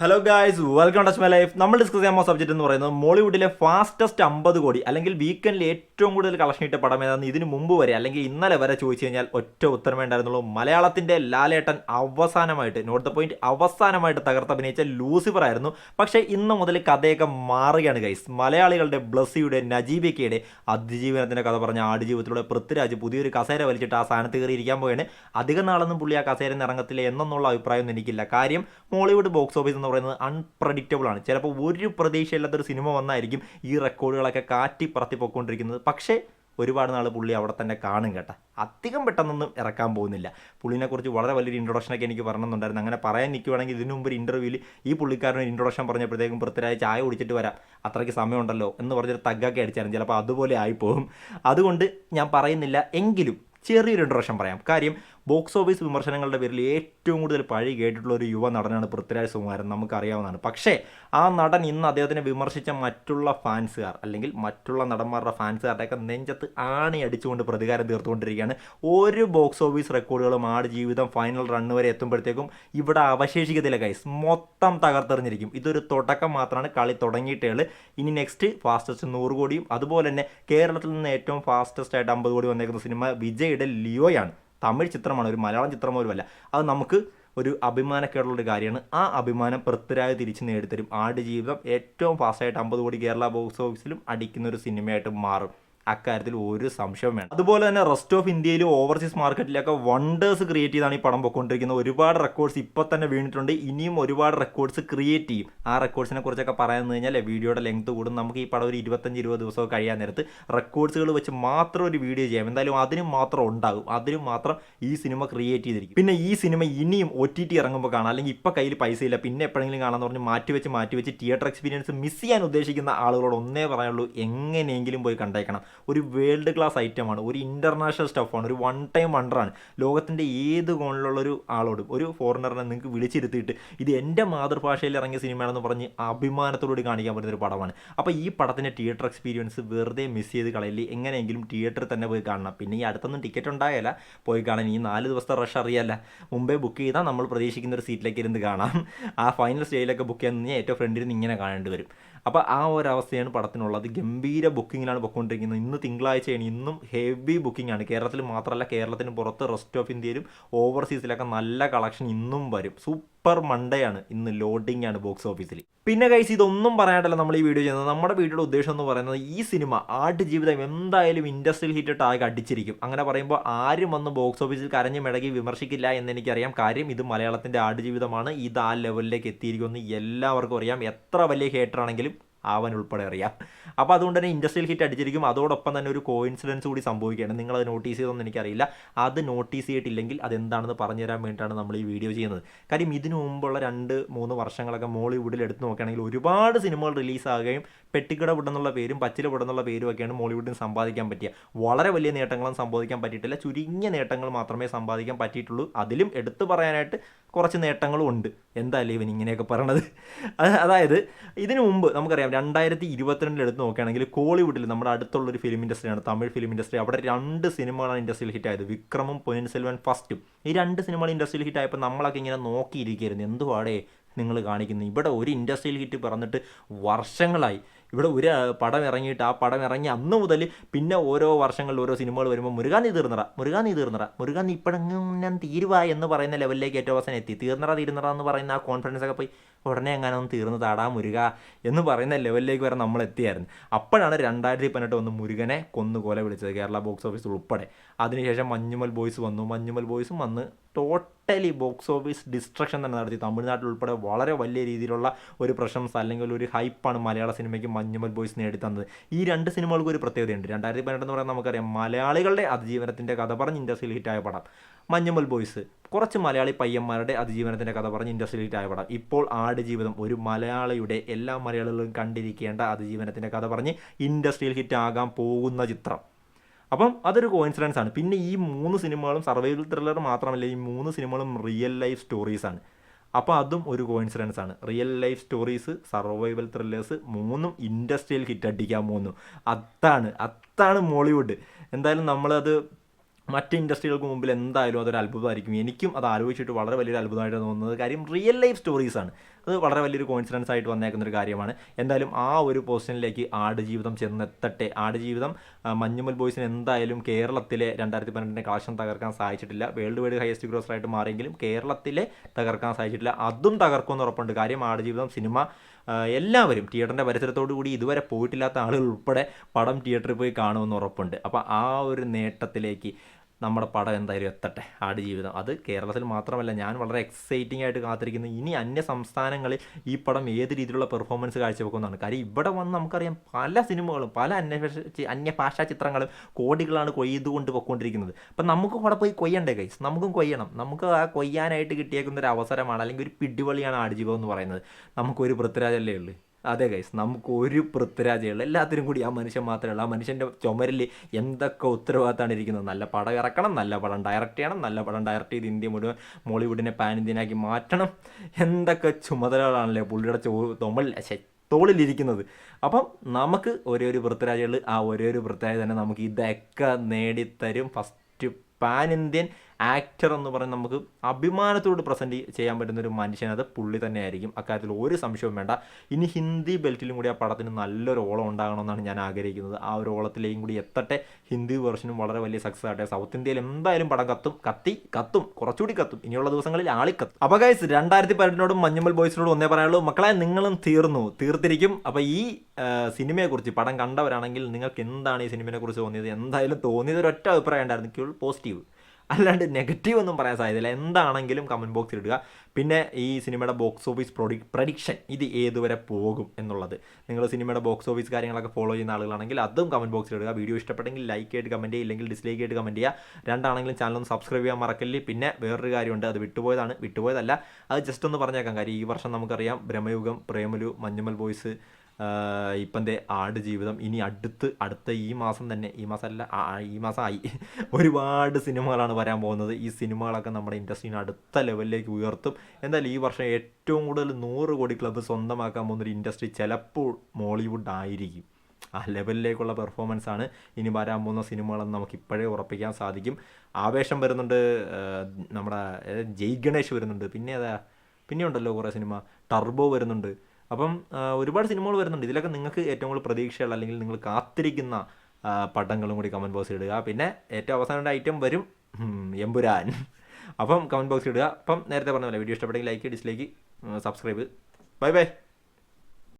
Hello guys welcome touch my life നമ്മൾ discuss ചെയ്യാൻ പോകുന്ന സബ്ജക്റ്റ് എന്ന് പറയുന്നത് മോളിവുഡിലെ ഫാസ്റ്റസ്റ്റ് അമ്പത് കോടി അല്ലെങ്കിൽ വീക്കെൻഡിൽ ഏറ്റവും കൂടുതൽ കളക്ഷൻ ഇട്ട പടം ഏതാണെന്ന് ഇതിന് മുമ്പ് വരെ അല്ലെങ്കിൽ ഇന്നലെ വരെ ചോദിച്ചു കഴിഞ്ഞാൽ ഒറ്റ ഉത്തരമേ ഉണ്ടായിരുന്നുള്ളൂ. മലയാളത്തിന്റെ ലാലേട്ടൻ അവസാനമായിട്ട് നോട്ട് ദ പോയിന്റ് അവസാനമായിട്ട് തകർത്ത് അഭിനയിച്ച ലൂസിഫർ ആയിരുന്നു. പക്ഷേ ഇന്ന് മുതൽ കഥയൊക്കെ മാറുകയാണ് ഗൈസ് മലയാളികളുടെ ബ്ലസ്സിയുടെ നജീബിക്കയുടെ അതിജീവനത്തിന്റെ കഥ പറഞ്ഞ ആടുജീവിതത്തിലൂടെ പൃഥ്വിരാജ് പുതിയൊരു കസേര വലിച്ചിട്ട് ആ സ്ഥാനത്ത് കയറി ഇരിക്കാൻ പോയാണ് അധികം നാളൊന്നും പുള്ളി ആ കസേര ഇറങ്ങത്തില്ല എന്നൊന്നുള്ള അഭിപ്രായമൊന്നും എനിക്കില്ല. കാര്യം മോളിവുഡ് ബോക്സ് ഓഫീസ് എന്ന് പറയുന്നത് അൺപ്രഡിക്റ്റബിൾ ആണ്. ചിലപ്പോൾ ഒരു പ്രതീക്ഷയില്ലാത്തൊരു സിനിമ വന്നായിരിക്കും ഈ റെക്കോർഡുകളൊക്കെ കാറ്റി പറത്തി പൊയ്ക്കൊണ്ടിരിക്കുന്നത്. പക്ഷേ ഒരുപാട് നാൾ പുള്ളി അവിടെ തന്നെ കാണും കേട്ടോ. അധികം പെട്ടെന്നൊന്നും ഇറക്കാൻ പോകുന്നില്ല. പുള്ളിനെക്കുറിച്ച് വളരെ വലിയൊരു ഇൻട്രൊഡക്ഷനൊക്കെ എനിക്ക് പറയണമെന്നുണ്ടായിരുന്നു അങ്ങനെ പറയാൻ നിൽക്കുവാണെങ്കിൽ ഇതിനു മുമ്പ് ഇന്റർവ്യൂവിൽ ഈ പുള്ളിക്കാരൻ ഇൻട്രൊഡക്ഷൻ പറഞ്ഞപ്പോഴത്തേക്കും പൃഥ്വിരാജ് ചായ കുടിച്ചിട്ട് വരാം. അത്രയ്ക്ക് സമയമുണ്ടല്ലോ എന്ന് പറഞ്ഞൊരു തഗ്ഗൊക്കെ അടിച്ചായിരുന്നു. ചിലപ്പോൾ അതുപോലെ ആയിപ്പോകും അതുകൊണ്ട് ഞാൻ പറയുന്നില്ല. എങ്കിലും ചെറിയൊരു ഇൻട്രൊഡക്ഷൻ പറയാം. കാര്യം ബോക്സ് ഓഫീസ് വിമർശനങ്ങളുടെ പേരിൽ ഏറ്റവും കൂടുതൽ പഴി കേട്ടിട്ടുള്ള ഒരു യുവ നടനാണ് പൃഥ്വിരാജ് സുകുമാരൻ നമുക്കറിയാവുന്നതാണ്. പക്ഷേ ആ നടൻ ഇന്ന് അദ്ദേഹത്തിനെ വിമർശിച്ച മറ്റുള്ള ഫാൻസുകാർ അല്ലെങ്കിൽ മറ്റുള്ള നടന്മാരുടെ ഫാൻസുകാരുടെയൊക്കെ നെഞ്ചത്ത് ആണി അടിച്ചുകൊണ്ട് പ്രതികാരം തീർത്തുകൊണ്ടിരിക്കുകയാണ്. ഒരു ബോക്സ് ഓഫീസ് റെക്കോർഡുകളും ആട് ജീവിതം ഫൈനൽ റണ്ണ് വരെ എത്തുമ്പോഴത്തേക്കും ഇവിടെ അവശേഷിക്കത്തില്ല കൈസ് മൊത്തം തകർത്തെറിഞ്ഞിരിക്കും. ഇതൊരു തുടക്കം മാത്രമാണ്. കളി തുടങ്ങിയിട്ടേ ഇനി നെക്സ്റ്റ് ഫാസ്റ്റസ്റ്റ് നൂറ് കോടിയും. അതുപോലെ തന്നെ കേരളത്തിൽ നിന്ന് ഏറ്റവും ഫാസ്റ്റസ്റ്റ് ആയിട്ട് അമ്പത് കോടി വന്നേക്കുന്ന സിനിമ വിജയുടെ ലിയോയാണ്. തമിഴ് ചിത്രമാണ് ഒരു മലയാളം ചിത്രം പോലുമല്ല അത് നമുക്ക് ഒരു അഭിമാനക്കേടുള്ള ഒരു കാര്യമാണ്. ആ അഭിമാനം പൃഥ്വിരാജ് തിരിച്ച് നേടിത്തരും. ആടുജീവിതം ഏറ്റവും ഫാസ്റ്റായിട്ട് അമ്പത് കോടി കേരള ബോക്സ് ഓഫീസിലും അടിക്കുന്ന ഒരു സിനിമയായിട്ട് മാറും. അക്കാര്യത്തിൽ ഒരു സംശയം വേണം അതുപോലെ തന്നെ റെസ്റ്റ് ഓഫ് ഇന്ത്യയിലും ഓവർസീസ് മാർക്കറ്റിലൊക്കെ വണ്ടേഴ്സ് ക്രിയേറ്റ് ചെയ്താണ് ഈ പടം പൊയ്ക്കൊണ്ടിരിക്കുന്നത് ഒരുപാട് റെക്കോർഡ്സ് ഇപ്പോൾ തന്നെ വീണിട്ടുണ്ട്. ഇനിയും ഒരുപാട് റെക്കോർഡ്സ് ക്രിയേറ്റ് ചെയ്യും. ആ റെക്കോർഡ്സിനെ കുറിച്ചൊക്കെ പറയാമെന്ന് കഴിഞ്ഞാൽ വീഡിയോയുടെ ലെങ്ത് കൂടും. നമുക്ക് ഈ പടം ഒരു ഇരുപത്തഞ്ച് ഇരുപത് ദിവസമൊക്കെ കഴിയാൻ നേരത്ത് റെക്കോർഡ്സുകൾ വെച്ച് മാത്രം ഒരു വീഡിയോ ചെയ്യാം. എന്തായാലും അതിനും മാത്രം ഉണ്ടാകും. അതിനും മാത്രം ഈ സിനിമ ക്രിയേറ്റ് ചെയ്തിരിക്കും. പിന്നെ ഈ സിനിമ ഇനിയും ഒ ടി ടി ഇറങ്ങുമ്പോൾ കാണാം. അല്ലെങ്കിൽ ഇപ്പോൾ കയ്യിൽ പൈസ ഇല്ല. പിന്നെ എപ്പോഴെങ്കിലും കാണാമെന്ന് പറഞ്ഞ് മാറ്റി വെച്ച് മാറ്റി വെച്ച് തിയേറ്റർ എക്സ്പീരിയൻസ് മിസ് ചെയ്യാൻ ഉദ്ദേശിക്കുന്ന ആളുകളോട് ഒന്നേ പറയുള്ളൂ എങ്ങനെയെങ്കിലും പോയി കണ്ടേക്കണം. ഒരു വേൾഡ് ക്ലാസ് ഐറ്റമാണ് ഒരു ഇന്റർനാഷണൽ സ്റ്റഫാണ് ഒരു വൺ ടൈം വണ്ടറാണ് ലോകത്തിന്റെ ഏത് കോണിലുള്ള ഒരു ആളോടും ഒരു ഫോറിനറിനെ നിങ്ങൾക്ക് വിളിച്ചിരുത്തിയിട്ട് ഇത് എന്റെ മാതൃഭാഷയിൽ ഇറങ്ങിയ സിനിമയാണെന്ന് പറഞ്ഞ് അഭിമാനത്തോടുകൂടി കാണിക്കാൻ പറ്റുന്ന ഒരു പടമാണ്. അപ്പോൾ ഈ പടത്തിന്റെ തിയേറ്റർ എക്സ്പീരിയൻസ് വെറുതെ മിസ് ചെയ്ത് കളയില്ല? എങ്ങനെയെങ്കിലും തിയേറ്ററിൽ തന്നെ പോയി കാണണം. പിന്നെ ഈ അടുത്തൊന്നും ടിക്കറ്റ് ഉണ്ടായല്ല പോയി കാണാൻ ഈ നാല് ദിവസത്തെ റഷ് അറിയാല്ല. മുമ്പേ ബുക്ക് ചെയ്താൽ നമ്മൾ പ്രതീക്ഷിക്കുന്ന ഒരു സീറ്റിലേക്ക് ഇരുന്ന് കാണാം. ആ ഫൈനൽ സ്റ്റേജിലൊക്കെ ബുക്ക് ചെയ്യാൻ ഏറ്റവും ഫ്രണ്ടിൽ നിന്ന് ഇങ്ങനെ കാണേണ്ടി വരും. അപ്പോൾ ആ ഒരു അവസ്ഥയാണ് പടത്തിനുള്ളത്. ഗംഭീര ബുക്കിങ്ങിലാണ് പൊയ്ക്കൊണ്ടിരിക്കുന്നത് ഇന്ന് തിങ്കളാഴ്ചയാണ്. ഇന്നും ഹെവി ബുക്കിംഗ് ആണ്. കേരളത്തിൽ മാത്രമല്ല കേരളത്തിന് പുറത്ത് റെസ്റ്റ് ഓഫ് ഇന്ത്യയിലും ഓവർസീസിലൊക്കെ നല്ല കളക്ഷൻ ഇന്നും വരും. സൂപ്പർ മൺഡേ ആണ്. ഇന്ന് ലോഡിംഗ് ആണ് ബോക്സ് ഓഫീസിൽ. പിന്നെ കൈസ് ഇതൊന്നും പറയാണ്ടല്ല നമ്മൾ ഈ വീഡിയോ ചെയ്യുന്നത്. നമ്മുടെ വീഡിയോയുടെ ഉദ്ദേശം എന്ന് പറയുന്നത് ഈ സിനിമ ആട് ജീവിതം എന്തായാലും ഇൻഡസ്ട്രിയൽ ഹിറ്റ് ആകെ അടിച്ചിരിക്കും. അങ്ങനെ പറയുമ്പോൾ ആരും വന്ന് ബോക്സ് ഓഫീസിൽ കരഞ്ഞു മിടകി വിമർശിക്കില്ല എന്ന് എനിക്കറിയാം. കാര്യം ഇത് മലയാളത്തിന്റെ ആട് ജീവിതമാണ്. ഇത് ആ ലെവലിലേക്ക് എത്തിയിരിക്കുമെന്ന് എല്ലാവർക്കും അറിയാം. എത്ര വലിയ ഹേറ്റർ ആണെങ്കിലും ആവാൻ ഉൾപ്പെടെ അറിയാം. അപ്പോൾ അതുകൊണ്ട് തന്നെ ഇൻഡസ്ട്രിയൽ ഹിറ്റ് അടിച്ചിരിക്കും. അതോടൊപ്പം തന്നെ ഒരു കോയിൻസിഡൻസ് കൂടി സംഭവിക്കുകയാണ്. അത് നോട്ടീസ് ചെയ്തൊന്നും എനിക്കറിയില്ല. അത് നോട്ടീസ് ചെയ്തിട്ടില്ലെങ്കിൽ അതെന്താണെന്ന് പറഞ്ഞു തരാൻ വേണ്ടിയിട്ടാണ് നമ്മൾ ഈ വീഡിയോ ചെയ്യുന്നത്. കാര്യം ഇതിനു മുമ്പുള്ള രണ്ട് മൂന്ന് വർഷങ്ങളൊക്കെ മോളിവുഡിൽ എടുത്ത് നോക്കുകയാണെങ്കിൽ ഒരുപാട് സിനിമകൾ റിലീസാകുകയും പെട്ടിക്കട വിടുന്നുള്ള പേരും പച്ചില വിടുന്നുള്ള പേരും ഒക്കെയാണ് മോളിവുഡിന് സമ്പാദിക്കാൻ പറ്റിയ. വളരെ വലിയ നേട്ടങ്ങളും സമ്പാദിക്കാൻ പറ്റിയിട്ടില്ല. ചുരുങ്ങിയ നേട്ടങ്ങൾ മാത്രമേ സമ്പാദിക്കാൻ പറ്റിയിട്ടുള്ളൂ. അതിലും എടുത്തു പറയാനായിട്ട് കുറച്ച് നേട്ടങ്ങളും ഉണ്ട്. എന്തായാലും ഇവൻ ഇങ്ങനെയൊക്കെ പറയണത്? അത് അതായത് ഇതിനു മുമ്പ് നമുക്കറിയാം രണ്ടായിരത്തി ഇരുപത്തിരണ്ടിൽ എടുത്ത് നോക്കുകയാണെങ്കിൽ കോളിവുഡിൽ നമ്മുടെ അടുത്തുള്ളൊരു ഫിലിം ഇൻഡസ്ട്രിയാണ് തമിഴ് ഫിലിം ഇൻഡസ്ട്രി അവിടെ രണ്ട് സിനിമകളാണ് ഇൻഡസ്ട്രിയിൽ ഹിറ്റായത് വിക്രമും പൊന്നിൻ സെൽവൻ ഫസ്റ്റും. ഈ രണ്ട് സിനിമകൾ ഇൻഡസ്ട്രിയിൽ ഹിറ്റായപ്പോൾ നമ്മളൊക്കെ ഇങ്ങനെ നോക്കിയിരിക്കുകയായിരുന്നു. എന്തുവാടേ നിങ്ങൾ കാണിക്കുന്നത് ഇവിടെ ഒരു ഇൻഡസ്ട്രിയൽ ഹിറ്റ് പറഞ്ഞിട്ട് വർഷങ്ങളായി. ഇവിടെ ഒരു പടം ഇറങ്ങിയിട്ട് ആ പടം ഇറങ്ങി അന്ന് മുതൽ പിന്നെ ഓരോ വർഷങ്ങളിൽ ഓരോ സിനിമകൾ വരുമ്പോൾ മുരുകാൻ നീ തീർന്നറ മുരുകാൻ നീ തീർന്നറ മുരുകാൻ നീ തീരുവ എന്ന് പറയുന്ന ലെവലിലേക്ക് ഏറ്റവും അവസാനം എത്തി. തീർന്നറ തീർന്നറ എന്ന് പറയുന്ന ആ കോൺഫിഡൻസ് ഒക്കെ പോയി ഉടനെ എങ്ങനെ ഒന്ന് താടാ മുരുക എന്ന് പറയുന്ന ലെവലിലേക്ക് വരെ നമ്മൾ എത്തിയായിരുന്നു. അപ്പോഴാണ് രണ്ടായിരത്തി പതിനെട്ട് വന്ന് മുരുകനെ കൊന്നുകൊല വിളിച്ചത് കേരള ബോക്സ് ഓഫീസ് ഉൾപ്പെടെ. അതിനുശേഷം മഞ്ഞുമൽ ബോയ്സ് വന്നു. മഞ്ഞുമൽ ബോയ്സും വന്ന് ടോട്ടലി ബോക്സ് ഓഫീസ് ഡിസ്ട്രക്ഷൻ തന്നെ നടത്തി. തമിഴ്നാട്ടിൽ ഉൾപ്പെടെ വളരെ വലിയ രീതിയിലുള്ള ഒരു പ്രശംസ അല്ലെങ്കിൽ ഒരു ഹൈപ്പാണ് മലയാള സിനിമയ്ക്ക് മഞ്ഞുമൽ ബോയ്സ് നേടിത്തന്നത്. ഈ രണ്ട് സിനിമകൾക്ക് ഒരു പ്രത്യേകതയുണ്ട്. രണ്ടായിരത്തി പതിനെട്ട് എന്ന് പറയുന്നത് നമുക്കറിയാം മലയാളികളുടെ അതിജീവനത്തിന്റെ കഥ പറഞ്ഞ് ഇൻഡസ്ട്രിയിൽ ഹിറ്റായ പടം. മഞ്ഞുമൽ ബോയ്സ്. കുറച്ച് മലയാളി പയ്യന്മാരുടെ അതിജീവനത്തിന്റെ കഥ പറഞ്ഞ് ഇൻഡസ്ട്രിയിൽ ഹിറ്റായ പടം. ഇപ്പോൾ ആട് ജീവിതം ഒരു മലയാളിയുടെ എല്ലാ മലയാളികളും കണ്ടിരിക്കേണ്ട അതിജീവനത്തിന്റെ കഥ പറഞ്ഞ് ഇൻഡസ്ട്രിയിൽ ഹിറ്റാകാൻ പോകുന്ന ചിത്രം. അപ്പം അതൊരു കോയിൻസിഡൻസ് ആണ് പിന്നെ ഈ മൂന്ന് സിനിമകളും സർവൈവൽ ത്രില്ലർ മാത്രമല്ല ഈ മൂന്ന് സിനിമകളും റിയൽ ലൈഫ് സ്റ്റോറീസാണ്. അപ്പോൾ അതും ഒരു കോയിൻസിഡൻസ് ആണ്. Real life stories survival thrillers മൂന്നും ഇൻഡസ്ട്രിയൽ ഹിറ്റ് അടിക്കാൻ പോകുന്നു. അതാണ് അതാണ് മോളിവുഡ്. എന്തായാലും നമ്മളത് മറ്റ് ഇൻഡസ്ട്രികൾക്ക് മുമ്പിൽ എന്തായാലും അതൊരു അത്ഭുതമായിരിക്കും. എനിക്കും അത് ആലോചിച്ചിട്ട് വളരെ വലിയൊരു അത്ഭുതമായിട്ട് തോന്നുന്നത്. കാര്യം റിയൽ ലൈഫ് സ്റ്റോറീസാണ് അത് വളരെ വലിയൊരു കോൺഫിഡൻസ് ആയിട്ട് വന്നേക്കുന്ന ഒരു കാര്യമാണ്. എന്തായാലും ആ ഒരു പൊസിഷനിലേക്ക് ആടുജീവിതം ചെന്നെത്തട്ടെ. ആട് ജീവിതം മഞ്ഞുമൽ ബോയ്സിന് എന്തായാലും കേരളത്തിലെ രണ്ടായിരത്തി പന്ത്രണ്ടിന്റെ കളക്ഷൻ തകർക്കാൻ സാധിച്ചിട്ടില്ല. വേൾഡ് വൈഡ് ഹയസ്റ്റ് ഗ്രോസറായിട്ട് മാറിയെങ്കിലും കേരളത്തിലെ തകർക്കാൻ സാധിച്ചിട്ടില്ല. അതും തകർക്കുമെന്ന് ഉറപ്പുണ്ട്. കാര്യം ആടുജീവിതം സിനിമ എല്ലാവരും തിയേറ്ററിന്റെ പരിസരത്തോടു കൂടി ഇതുവരെ പോയിട്ടില്ലാത്ത ആളുകൾ ഉൾപ്പെടെ പടം തിയേറ്ററിൽ പോയി കാണുമെന്ന് ഉറപ്പുണ്ട്. അപ്പോൾ ആ ഒരു നേട്ടത്തിലേക്ക് നമ്മുടെ പടം എന്തായാലും എത്തട്ടെ. ആടുജീവിതം അത് കേരളത്തിൽ മാത്രമല്ല ഞാൻ വളരെ എക്സൈറ്റിംഗ് ആയിട്ട് കാത്തിരിക്കുന്നു. ഇനി അന്യ സംസ്ഥാനങ്ങളിൽ ഈ പടം ഏത് രീതിയിലുള്ള പെർഫോമൻസ് കാഴ്ചവെക്കുന്നതാണ് കാര്യം ഇവിടെ വന്ന് നമുക്കറിയാം പല സിനിമകളും പല അന്യഭാഷ അന്യ അന്യഭാഷാ ചിത്രങ്ങളും കോടികളാണ് കൊയ്തുകൊണ്ട് പൊയ്ക്കൊണ്ടിരിക്കുന്നത് അപ്പം നമുക്ക് അവിടെ പോയി കൊയ്യണ്ടേ കൈസ് നമുക്കും കൊയ്യണം. നമുക്ക് ആ കൊയ്യാനായിട്ട് കിട്ടിയേക്കുന്ന ഒരു അവസരമാണ് അല്ലെങ്കിൽ ഒരു പിടിവളിയാണ് ആടുജീവിതം എന്ന് പറയുന്നത്. നമുക്കൊരു പൃഥ്വിരാജല്ലേ ഉള്ളൂ. അതെ ഗൈസ് നമുക്ക് ഒരു പൃഥ്വിരാജയുള്ള എല്ലാത്തിനും കൂടി ആ മനുഷ്യൻ മാത്രമേ ഉള്ളൂ. ആ മനുഷ്യന്റെ ചുമരിൽ എന്തൊക്കെ ഉത്തരവാദിത്തമാണ് ഇരിക്കുന്നത്? നല്ല പടം ഇറക്കണം നല്ല പടം ഡയറക്റ്റ് ചെയ്യണം നല്ല പടം ഡയറക്റ്റ് ചെയ്ത് ഇന്ത്യ മുഴുവൻ മോളിവുഡിനെ പാൻ ഇന്ത്യനാക്കി മാറ്റണം. എന്തൊക്കെ ചുമതലകളാണല്ലേ പുള്ളിയുടെ ചോ ശ്ശെ, തോളിലിരിക്കുന്നത് അപ്പം നമുക്ക് ഒരേ ഒരു പൃഥ്വിരാജകൾ ആ ഒരേ ഒരു പൃഥ്വിരാജ് തന്നെ നമുക്ക് ഇതൊക്കെ നേടിത്തരും. ഫസ്റ്റ് പാൻ ഇന്ത്യൻ ആക്ടർ എന്ന് പറയുന്നത് നമുക്ക് അഭിമാനത്തോട് പ്രസന്റ് ചെയ്യാൻ പറ്റുന്ന ഒരു മനുഷ്യൻ അത് പുള്ളി തന്നെയായിരിക്കും. അക്കാര്യത്തിൽ ഒരു സംശയവും വേണ്ട. ഇനി ഹിന്ദി ബെൽറ്റിലും കൂടി ആ പടത്തിന് നല്ലൊരു ഓളം ഉണ്ടാകണമെന്നാണ് ഞാൻ ആഗ്രഹിക്കുന്നത്. ആ ഒരു ഓളത്തിലേക്കും കൂടി എത്തട്ടെ. ഹിന്ദി വേർഷനും വളരെ വലിയ സക്സസ് ആകട്ടെ. സൗത്ത് ഇന്ത്യയിൽ എന്തായാലും പടം കത്തും. കത്തി കത്തും. കുറച്ചുകൂടി കത്തും. ഇനിയുള്ള ദിവസങ്ങളിൽ ആളിക്കത്തും അപ്പോൾ ഗൈസ് രണ്ടായിരത്തി പതിനെട്ടിനോടും മഞ്ഞമ്മൽ ബോയ്സിനോടും ഒന്നേ പറയാനുള്ളൂ. മക്കളെ നിങ്ങളും തീർന്നു. തീർത്തിരിക്കും. അപ്പോൾ ഈ സിനിമയെക്കുറിച്ച് പടം കണ്ടവരാണെങ്കിൽ നിങ്ങൾക്ക് എന്താണ് ഈ സിനിമയെക്കുറിച്ച് തോന്നിയത്? എന്തായാലും തോന്നിയത് ഒരൊറ്റ അഭിപ്രായം ഉണ്ടായിരുന്നു. പോസിറ്റീവ് അല്ലാണ്ട് നെഗറ്റീവ് ഒന്നും പറയാൻ സാധ്യതയില്ല. എന്താണെങ്കിലും കമന്റ് ബോക്സിൽ ഇടുക. പിന്നെ ഈ സിനിമയുടെ ബോക്സ് ഓഫീസ് പ്രൊഡി പ്രഡിക്ഷൻ ഇത് ഏതുവരെ പോകും എന്നുള്ളത്. നിങ്ങൾ സിനിമയുടെ ബോക്സ് ഓഫീസ് കാര്യങ്ങളൊക്കെ ഫോളോ ചെയ്യുന്ന ആളുകളാണെങ്കിൽ അതും കമന്റ് ബോക്സിൽ ഇടുക. വീഡിയോ ഇഷ്ടപ്പെട്ടെങ്കിൽ ലൈക്ക് ആയിട്ട് കമന്റ് ചെയ്യുക. ഇല്ലെങ്കിൽ ഡിസ്ലൈക്ക് ആയിട്ട് കമന്റ് ചെയ്യുക. രണ്ടാണെങ്കിലും ചാനൽ ഒന്ന് സബ്സ്ക്രൈബ് ചെയ്യാൻ മറക്കല്ലേ. പിന്നെ വേറൊരു കാര്യമുണ്ട്. അത് വിട്ടുപോയതാണ്. വിട്ടുപോയതല്ല. അത് ജസ്റ്റ് ഒന്ന് പറഞ്ഞേക്കാം. കാര്യം ഈ വർഷം നമുക്കറിയാം. ബ്രഹ്മയുഗം പ്രേമലു മഞ്ഞുമൽ ബോയ്സ് ഇപ്പം എന്റെ ആട് ജീവിതം ഇനി അടുത്ത് അടുത്ത ഈ മാസം തന്നെ ഈ മാസം അല്ല ആ, ആ, ഈ മാസം ആയി ഒരുപാട് സിനിമകളാണ് വരാൻ പോകുന്നത്. ഈ സിനിമകളൊക്കെ നമ്മുടെ ഇൻഡസ്ട്രീനെ അടുത്ത ലെവലിലേക്ക് ഉയർത്തും. എന്തായാലും ഈ വർഷം ഏറ്റവും കൂടുതൽ നൂറ് കോടി ക്ലബ്ബ് സ്വന്തമാക്കാൻ പോകുന്നൊരു ഇൻഡസ്ട്രി ചിലപ്പോൾ മോളിവുഡ് ആയിരിക്കും. ആ ലെവലിലേക്കുള്ള പെർഫോമൻസ് ആണ് ഇനി വരാൻ പോകുന്ന സിനിമകളെന്ന് നമുക്ക് ഇപ്പോഴേ ഉറപ്പിക്കാൻ സാധിക്കും. ആവേശം വരുന്നുണ്ട് നമ്മുടെ ജയ് ഗണേഷ് വരുന്നുണ്ട്. പിന്നെ അതാ പിന്നെ ഉണ്ടല്ലോ കുറേ സിനിമ. ടർബോ വരുന്നുണ്ട്. അപ്പം ഒരുപാട് സിനിമകൾ വരുന്നുണ്ട്. ഇതിലൊക്കെ നിങ്ങൾക്ക് ഏറ്റവും കൂടുതൽ പ്രതീക്ഷയുള്ള അല്ലെങ്കിൽ നിങ്ങൾ കാത്തിരിക്കുന്ന പടങ്ങളും കൂടി കമന്റ് ബോക്സിൽ ഇടുക. പിന്നെ ഏറ്റവും അവസാനത്തെ ഐറ്റം വരും എമ്പുരാൻ. അപ്പം കമന്റ് ബോക്സിൽ ഇടുക. അപ്പം നേരത്തെ പറഞ്ഞ പോലെ വീഡിയോ ഇഷ്ടപ്പെട്ടെങ്കിൽ like dislike subscribe bye bye